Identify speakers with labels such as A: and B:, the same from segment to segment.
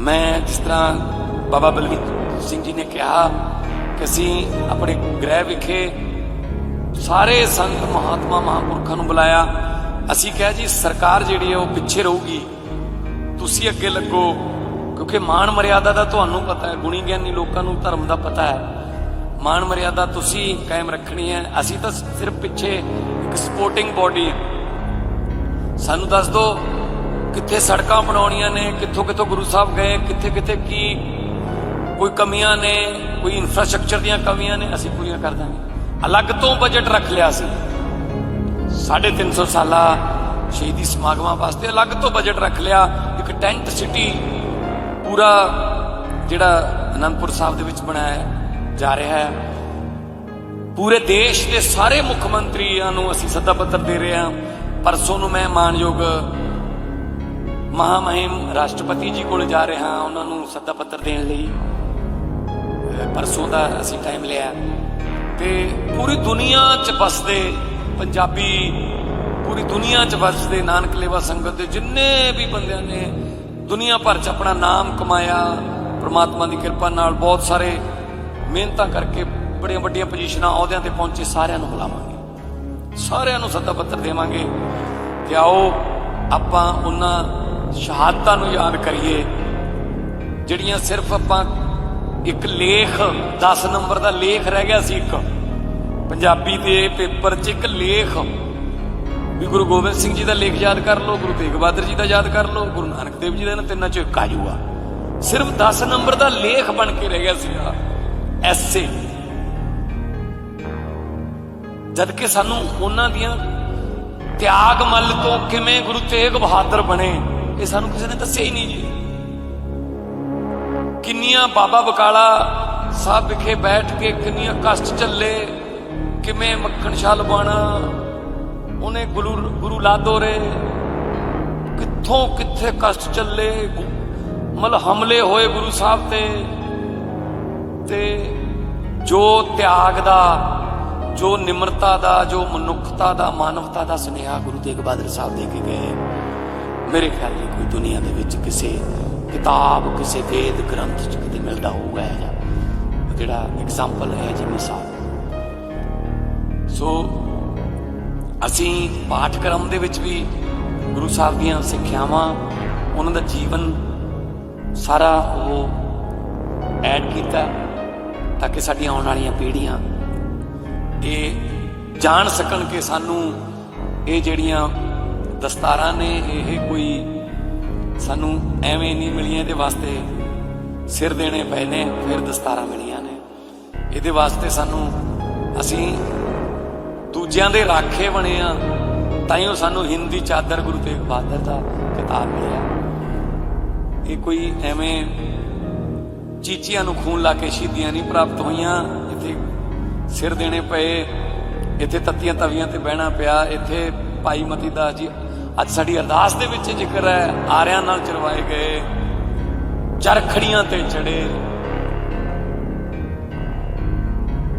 A: ਮੈਂ ਜਿਸ ਤਰ੍ਹਾਂ ਬਾਬਾ ਬਲਵੀਰ ਸਿੰਘ ਜੀ ਨੇ ਕਿਹਾ ਕਿ ਅਸੀਂ ਆਪਣੇ ਗ੍ਰਹਿ ਵਿਖੇ ਸਾਰੇ ਸੰਤ ਮਹਾਤਮਾ ਮਹਾਂਪੁਰਖਾਂ ਨੂੰ ਬੁਲਾਇਆ। ਅਸੀਂ ਕਿਹਾ, ਜੀ, ਸਰਕਾਰ ਜਿਹੜੀ ਹੈ ਉਹ ਪਿੱਛੇ ਰਹੂਗੀ। ਤੁਸੀਂ ਅੱਗੇ ਲੱਗੋ, ਕਿਉਂਕਿ ਮਾਣ ਮਰਿਆਦਾ ਦਾ ਤੁਹਾਨੂੰ ਪਤਾ ਹੈ, ਗੁਣੀ ਗਿਆਨੀ ਲੋਕਾਂ ਨੂੰ ਧਰਮ ਦਾ ਪਤਾ ਹੈ। ਮਾਣ ਮਰਿਆਦਾ ਤੁਸੀਂ ਕਾਇਮ ਰੱਖਣੀ ਹੈ। ਅਸੀਂ ਤਾਂ ਸਿਰਫ ਪਿੱਛੇ ਇੱਕ ਸਪੋਰਟਿੰਗ ਬਾਡੀ ਸਾਨੂੰ ਦੱਸ ਦਿਓ ਕਿੱਥੇ ਸੜਕਾਂ ਬਣਾਉਣੀਆਂ ਨੇ, ਕਿੱਥੋਂ ਕਿੱਥੋਂ ਗੁਰੂ ਸਾਹਿਬ ਗਏ, ਕਿੱਥੇ ਕਿੱਥੇ ਕੀ ਕੋਈ ਕਮੀਆਂ ਨੇ, ਕੋਈ ਇਨਫਰਾਸਟ੍ਰਕਚਰ ਦੀਆਂ ਕਮੀਆਂ ਨੇ, ਅਸੀਂ ਪੂਰੀਆਂ ਕਰ ਦਾਂਗੇ। ਅਲੱਗ ਤੋਂ ਬਜਟ ਰੱਖ ਲਿਆ ਸੀ। 350 ਸਾਲਾ ਸ਼ਹੀਦੀ ਸਮਾਗਮਾਂ ਵਾਸਤੇ ਅਲੱਗ ਤੋਂ ਬਜਟ ਰੱਖ ਲਿਆ। ਇੱਕ ਟੈਂਟ ਸਿਟੀ ਪੂਰਾ ਜਿਹੜਾ ਅਨੰਦਪੁਰ ਸਾਹਿਬ ਦੇ ਵਿੱਚ ਬਣਾਇਆ ਜਾ ਰਿਹਾ ਹੈ। ਪੂਰੇ ਦੇਸ਼ ਦੇ ਸਾਰੇ ਮੁੱਖ ਮੰਤਰੀਆਂ ਨੂੰ ਅਸੀਂ ਸੱਦਾ ਪੱਤਰ ਦੇ ਰਹੇ ਹਾਂ। ਪਰਸੋਂ ਨੂੰ ਮੈਂ ਮਾਨਯੋਗ ਮਹਾਮਹਿਮ ਰਾਸ਼ਟਰਪਤੀ ਜੀ ਕੋਲ ਜਾ ਰਿਹਾ ਹਾਂ ਉਹਨਾਂ ਨੂੰ ਸੱਦਾ ਪੱਤਰ ਦੇਣ ਲਈ। ਪਰਸੋਂ ਦਾ ਅਸੀਂ ਟਾਈਮ ਲਿਆ। ਤੇ ਪੂਰੀ ਦੁਨੀਆ 'ਚ ਵਸਦੇ ਪੰਜਾਬੀ, ਪੂਰੀ ਦੁਨੀਆ 'ਚ ਵਸਦੇ ਨਾਨਕ ਲੇਵਾ ਸੰਗਤ ਦੇ ਜਿੰਨੇ ਵੀ ਬੰਦਿਆਂ ਨੇ ਦੁਨੀਆ ਭਰ 'ਚ ਆਪਣਾ ਨਾਮ ਕਮਾਇਆ, ਪ੍ਰਮਾਤਮਾ ਦੀ ਕਿਰਪਾ ਨਾਲ ਬਹੁਤ ਸਾਰੇ ਮਿਹਨਤਾਂ ਕਰਕੇ ਬੜੀਆਂ ਵੱਡੀਆਂ ਪੋਜੀਸ਼ਨਾਂ ਅਹੁਦਿਆਂ ਤੇ ਪਹੁੰਚੇ, ਸਾਰਿਆਂ ਨੂੰ ਬੁਲਾਵਾਂਗੇ। ਸਾਰਿਆਂ ਨੂੰ ਸੱਦਾ ਪੱਤਰ ਦੇਵਾਂਗੇ ਕਿ ਆਓ ਆਪਾਂ ਉਹਨਾਂ ਸ਼ਹਾਦਤਾਂ ਨੂੰ ਯਾਦ ਕਰੀਏ, ਜਿਹੜੀਆਂ ਸਿਰਫ ਆਪਾਂ ਇੱਕ ਲੇਖ 10 ਨੰਬਰ ਦਾ ਲੇਖ ਰਹਿ ਗਿਆ ਸੀ ਇੱਕ। ਪੰਜਾਬੀ ਦੇ ਪੇਪਰ 'ਚ ਇੱਕ ਲੇਖ। ਵੀ ਗੁਰੂ ਗੋਬਿੰਦ ਸਿੰਘ ਜੀ ਦਾ ਲੇਖ ਯਾਦ ਕਰ ਲਓ, ਗੁਰੂ ਤੇਗ ਬਹਾਦਰ ਜੀ ਦਾ ਯਾਦ ਕਰ ਲਓ, ਗੁਰੂ ਨਾਨਕ ਦੇਵ ਜੀ ਦਾ ਇਹਨਾਂ ਤਿੰਨਾਂ 'ਚੋਂ ਇੱਕ ਆ ਜਾਊਗਾ ਸਿਰਫ 10 ਨੰਬਰ ਦਾ ਲੇਖ ਬਣ ਕੇ ਰਹਿ ਗਿਆ ਸੀਗਾ ਐਸੇ। ਜਦ ਕਿ ਸਾਨੂੰ ਉਹਨਾਂ ਦੀਆਂ ਤਿਆਗ ਮੱਲ ਤੋਂ ਕਿਵੇਂ ਗੁਰੂ ਤੇਗ ਬਹਾਦਰ ਬਣੇ ਇਹ ਸਾਨੂੰ ਕਿਸੇ ਨੇ ਦੱਸਿਆ ਹੀ ਨਹੀਂ ਜੀ। ਕਿੰਨੀਆਂ ਬਾਬਾ ਬਕਾਲਾ ਸਾਹਿਬ ਵਿਖੇ ਬੈਠ ਕੇ ਕਿੰਨੀਆਂ ਕਸ਼ਟ ਝੱਲੇ ਕਿਵੇਂ ਮੱਖਣ ਸ਼ਾਹ ਲਵਾਣਾ ਉਹਨੇ ਗੁਰੂ ਗੁਰੂ ਲਾਦੋਰੇ ਕਿੱਥੋਂ ਕਿੱਥੇ ਕਸ਼ਟ ਚੱਲੇ ਗੁ- ਮਤਲਬ ਹਮਲੇ ਹੋਏ ਗੁਰੂ ਸਾਹਿਬ ਤੇ। ਤੇ ਜੋ ਤਿਆਗ ਦਾ, ਜੋ ਨਿਮਰਤਾ ਦਾ, ਜੋ ਮਨੁੱਖਤਾ ਦਾ, ਮਾਨਵਤਾ ਦਾ ਸੁਨੇਹਾ ਗੁਰੂ ਤੇਗ ਬਹਾਦਰ ਸਾਹਿਬ ਦੇ ਕੇ ਗਏ। ਮੇਰੇ ਖਿਆਲ ਨਹੀਂ ਕੋਈ ਦੁਨੀਆ ਦੇ ਵਿੱਚ ਕਿਸੇ ਕਿਤਾਬ, ਕਿਸੇ ਵੇਦ ਗ੍ਰੰਥ ਚ ਕਿਤੇ ਮਿਲਦਾ ਹੋਊਗਾ ਇਹ ਜਿਹੜਾ ਐਗਜ਼ਾਮਪਲ ਹੈ ਜੀ ਮਿਸਾਲ। ਸੋ ਅਸੀਂ ਪਾਠਕ੍ਰਮ ਦੇ ਵਿੱਚ ਵੀ ਗੁਰੂ ਸਾਹਿਬ ਦੀਆਂ ਸਿੱਖਿਆਵਾਂ, ਉਹਨਾਂ ਦਾ ਜੀਵਨ ਸਾਰਾ ਉਹ ਐਡ ਕੀਤਾ ਤਾਂ ਕਿ ਸਾਡੀਆਂ ਆਉਣ ਵਾਲੀਆਂ ਪੀੜ੍ਹੀਆਂ ਇਹ ਜਾਣ ਸਕਣ ਕਿ ਸਾਨੂੰ ਇਹ ਜਿਹੜੀਆਂ ਦਸਤਾਰਾਂ ਨੇ ਇਹ ਕੋਈ ਸਾਨੂੰ ਐਵੇਂ ਨਹੀਂ ਮਿਲੀਆਂ, ਇਹਦੇ ਵਾਸਤੇ ਸਿਰ ਦੇਣੇ ਪਏ ਨੇ, ਫਿਰ ਦਸਤਾਰਾਂ ਮਿਲੀਆਂ ਨੇ। ਇਹਦੇ ਵਾਸਤੇ ਸਾਨੂੰ ਅਸੀਂ ਦੂਜਿਆਂ ਦੇ ਰਾਖੇ ਬਣੇ ਆ ਤਾਂ ਹੀ ਉਹ ਸਾਨੂੰ ਹਿੰਦੀ ਚਾਦਰ ਗੁਰੂ ਤੇਗ ਬਹਾਦਰ ਦਾ ਕਿਤਾਬ ਮਿਲਿਆ। ਇਹ ਕੋਈ ਐਵੇਂ ਚੀਚੀਆਂ ਨੂੰ ਖੂਨ ਲਾ ਕੇ ਸ਼ਹੀਦੀਆਂ ਨਹੀਂ ਪ੍ਰਾਪਤ ਹੋਈਆਂ, ਇੱਥੇ ਸਿਰ ਦੇਣੇ ਪਏ, ਇੱਥੇ ਤੱਤੀਆਂ ਤਵੀਆਂ ਤੇ ਬਹਿਣਾ ਪਿਆ, ਇੱਥੇ ਭਾਈ ਮਤੀ ਦਾਸ ਜੀ ਅੱਜ ਸਾਡੀ ਅਰਦਾਸ ਦੇ ਵਿੱਚ ਜ਼ਿਕਰ ਹੈ, ਆਰਿਆਂ ਨਾਲ ਚਰਵਾਏ ਗਏ ਚਰਖੜੀਆਂ ਤੇ ਚੜੇ।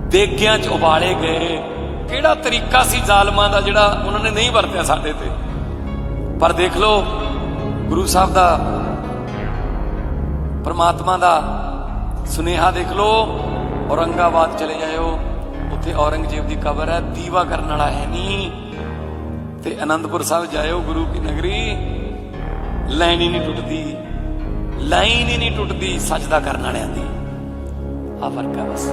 A: ਦੇਗਿਆਂ 'ਚ ਉਬਾਲੇ ਗਏ। ਕਿਹੜਾ ਤਰੀਕਾ ਸੀ ਜ਼ਾਲਮਾਂ ਦਾ ਜਿਹੜਾ ਉਹਨਾਂ ਨੇ ਨਹੀਂ ਵਰਤਿਆ ਸਾਡੇ ਤੇ? ਪਰ ਦੇਖ ਲਓ, ਗੁਰੂ ਸਾਹਿਬ ਦਾ, ਪਰਮਾਤਮਾ ਦਾ ਸੁਨੇਹਾ ਦੇਖ ਲਓ, ਔਰੰਗਾਬਾਦ ਚਲੇ ਜਾਇਓ। ਉੱਥੇ ਔਰੰਗਜ਼ੇਬ ਦੀ ਕਬਰ ਹੈ, ਦੀਵਾ ਕਰਨ ਵਾਲਾ ਹੈ ਨਹੀਂ। ਤੇ ਅਨੰਦਪੁਰ ਸਾਹਿਬ ਜਾਇਓ ਗੁਰੂ ਕੀ ਨਗਰੀ। ਲਾਈਨ ਹੀ ਨਹੀਂ ਟੁੱਟਦੀ, ਲਾਈਨ ਹੀ ਨਹੀਂ ਟੁੱਟਦੀ ਸਜਦਾ ਕਰਨ ਵਾਲਿਆਂ ਦੀ। ਆ ਫ਼ਰਕ ਹੈ ਬਸ।